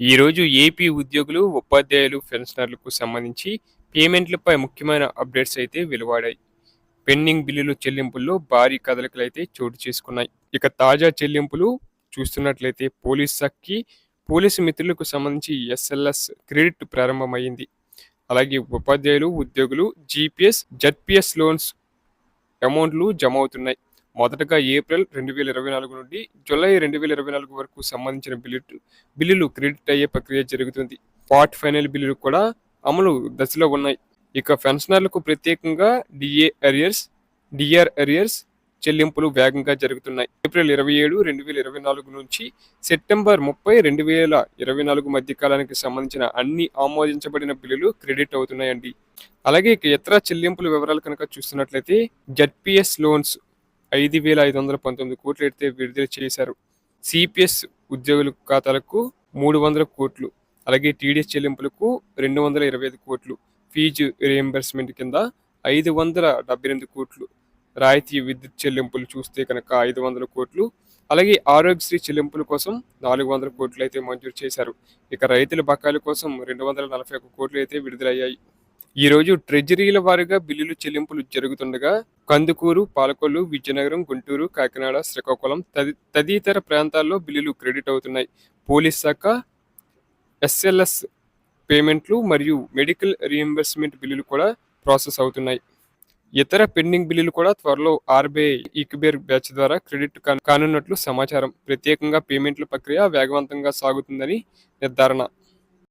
ఈరోజు ఏపీ ఉద్యోగులు ఉపాధ్యాయులు పెన్షనర్లకు సంబంధించి పేమెంట్లపై ముఖ్యమైన అప్డేట్స్ అయితే వెలువడాయి. పెండింగ్ బిల్లులు చెల్లింపుల్లో భారీ కదలికలు అయితే చోటు చేసుకున్నాయి. ఇక తాజా చెల్లింపులు చూస్తున్నట్లయితే పోలీస్ శాఖకి పోలీసు మిత్రులకు సంబంధించి ఎస్ఎల్ఎస్ క్రెడిట్ ప్రారంభమైంది. అలాగే ఉపాధ్యాయులు ఉద్యోగులు జీపీఎస్ జడ్పిఎస్ లోన్స్ అమౌంట్లు జమ అవుతున్నాయి. మొదటగా ఏప్రిల్ రెండు వేల ఇరవై నాలుగు నుండి జూలై రెండు వేల ఇరవై నాలుగు వరకు సంబంధించిన బిల్లు బిల్లులు క్రెడిట్ అయ్యే ప్రక్రియ జరుగుతుంది. పార్ట్ ఫైనల్ బిల్లులు కూడా అమలు దశలో ఉన్నాయి. ఇక పెన్షనర్లకు ప్రత్యేకంగా డిఏ అరియర్స్ డిఆర్ అరియర్స్ చెల్లింపులు వేగంగా జరుగుతున్నాయి. ఏప్రిల్ ఇరవై ఏడు రెండు వేల ఇరవై నాలుగు నుంచి సెప్టెంబర్ ముప్పై రెండు వేల ఇరవై నాలుగు మధ్య కాలానికి సంబంధించిన అన్ని ఆమోదించబడిన బిల్లులు క్రెడిట్ అవుతున్నాయండి. అలాగే ఇక ఇతర చెల్లింపుల వివరాలు కనుక చూస్తున్నట్లయితే జడ్పిఎస్ లోన్స్ ఐదు వేల ఐదు వందల పంతొమ్మిది కోట్లు అయితే విడుదల చేశారు. సిపిఎస్ ఉద్యోగుల ఖాతాలకు మూడు వందల కోట్లు అలాగే టీడీఎస్ చెల్లింపులకు రెండు వందల ఇరవై ఐదు కోట్లు ఫీజు రియంబర్స్మెంట్ కింద ఐదు వందల డెబ్బై ఎనిమిది కోట్లు రాయితీ విద్యుత్ చెల్లింపులు చూస్తే కనుక ఐదు వందల కోట్లు అలాగే ఆరోగ్యశ్రీ చెల్లింపుల కోసం నాలుగు వందల కోట్లు అయితే మంజూరు చేశారు. ఇక రైతుల బకాయిల కోసం రెండు వందల నలభై ఒక్క కోట్లు అయితే విడుదలయ్యాయి. ఈ రోజు ట్రెజరీల వారీగా బిల్లులు చెల్లింపులు జరుగుతుండగా కందుకూరు పాలకొల్లు విజయనగరం గుంటూరు కాకినాడ శ్రీకాకుళం తది తదితర ప్రాంతాల్లో బిల్లులు క్రెడిట్ అవుతున్నాయి. పోలీస్ శాఖ ఎస్ఎల్ఎస్ పేమెంట్లు మరియు మెడికల్ రీఎంబర్స్మెంట్ బిల్లులు కూడా ప్రాసెస్ అవుతున్నాయి. ఇతర పెండింగ్ బిల్లులు కూడా త్వరలో ఆర్బీఐ ఈక్బేర్ బ్యాచ్ ద్వారా క్రెడిట్ కానున్నట్లు సమాచారం. ప్రత్యేకంగా పేమెంట్ల ప్రక్రియ వేగవంతంగా సాగుతుందని నిర్ధారణ.